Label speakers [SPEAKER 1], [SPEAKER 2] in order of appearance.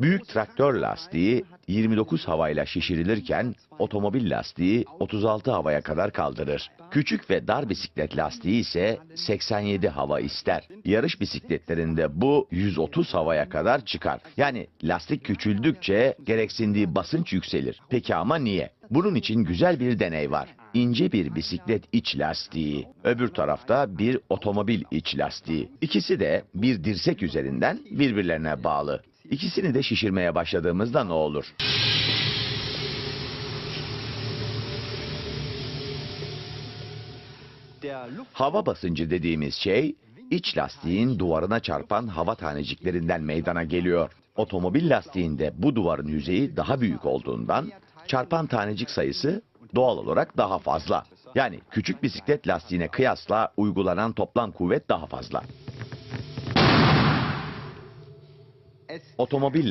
[SPEAKER 1] Büyük traktör lastiği 29 havayla şişirilirken otomobil lastiği 36 havaya kadar kaldırır. Küçük ve dar bisiklet lastiği ise 87 hava ister. Yarış bisikletlerinde bu 130 havaya kadar çıkar. Yani lastik küçüldükçe gereksindiği basınç yükselir. Peki ama niye? Bunun için güzel bir deney var. İnce bir bisiklet iç lastiği, öbür tarafta bir otomobil iç lastiği. İkisi de bir dirsek üzerinden birbirlerine bağlı. İkisini de şişirmeye başladığımızda ne olur? Hava basıncı dediğimiz şey iç lastiğin duvarına çarpan hava taneciklerinden meydana geliyor. Otomobil lastiğinde bu duvarın yüzeyi daha büyük olduğundan çarpan tanecik sayısı doğal olarak daha fazla. Yani küçük bisiklet lastiğine kıyasla uygulanan toplam kuvvet daha fazla. Otomobil